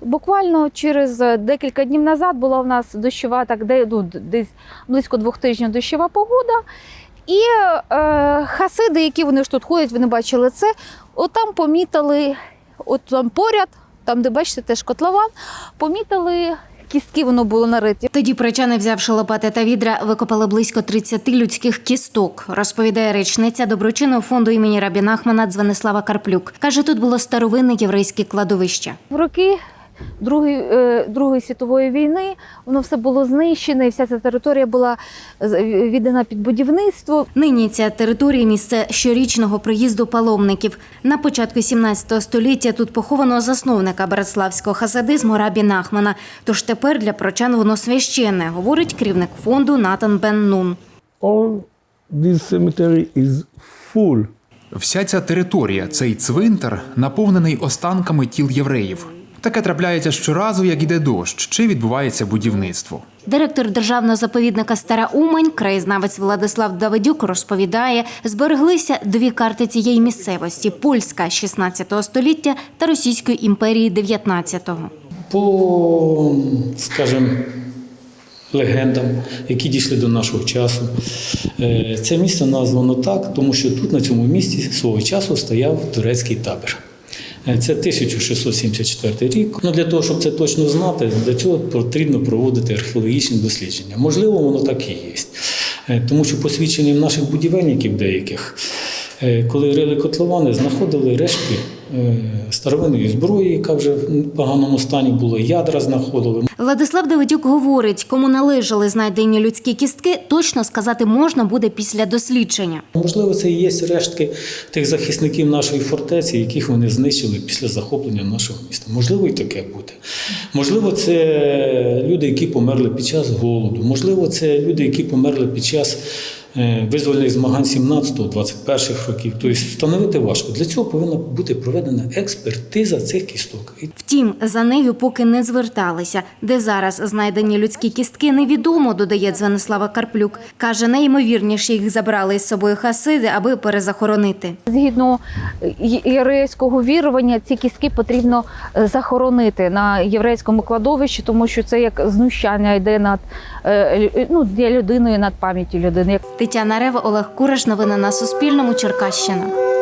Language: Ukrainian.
Буквально через е, декілька днів назад була в нас дощова, так де ну, десь близько двох тижнів дощова погода. І е, хасиди, які вони ж тут ходять, вони бачили це. От там помітили, от там поряд, там, де бачите, теж котлован, помітили кістки, воно було нариті. Тоді прочани, взявши лопати та відра, викопали близько 30 людських кісток, розповідає речниця доброчинного фонду імені Рабіна Ахмана Дзвенислава Карплюк. Каже, тут було старовинне єврейське кладовище. В роки Другої, е, Другої світової війни воно все було знищене, і вся ця територія була віддана під будівництво. Нині ця територія місце щорічного приїзду паломників. На початку 17 століття тут поховано засновника братславського хасидизму Рабі Нахмана. Тож тепер для прочан воно священне, говорить керівник фонду Натан Бен Нун. all this cemetery is full Вся ця територія, цей цвинтар, наповнений останками тіл євреїв. Таке трапляється щоразу, як іде дощ, чи відбувається будівництво. Директор державного заповідника Стара Умань, краєзнавець Владислав Давидюк, розповідає, збереглися дві карти цієї місцевості: польська 16 століття та Російської імперії 19-го. по, скажімо, легендам, які дійшли до нашого часу. Е, Це місто названо так, тому що тут, на цьому місці, свого часу стояв турецький табір. Е, Це 1674 рік. Ну, для того, щоб це точно знати, для цього потрібно проводити археологічні дослідження. Можливо, воно так і є. Е, Тому що посвідченням наших будівельників деяких, е, коли рили котловани, знаходили рештки старовинної зброї, яка вже в поганому стані була, ядра знаходили. Владислав Давидюк говорить, кому належали знайдені людські кістки, точно сказати можна буде після дослідження. Можливо, це і є рештки тих захисників нашої фортеці, яких вони знищили після захоплення нашого міста. Можливо, і таке буде. Можливо, це люди, які померли під час голоду. Можливо, це люди, які померли під час е, визвольних змагань 17-21 років. Тобто встановити важко. Для цього повинна бути проведена експертиза цих кісток. Втім, за нею поки не зверталися. Де зараз знайдені людські кістки, невідомо, додає Дзвенислава Карплюк. Каже, найімовірніше їх забрали із собою хасиди, аби перезахоронити. Згідно єврейського вірування, ці кістки потрібно е, захоронити на єврейському кладовищі, тому що це як знущання йде над е, ну, для людини над пам'яттю людини. Тетяна Рева, Олег Кураш. Новини на Суспільному. Черкащина.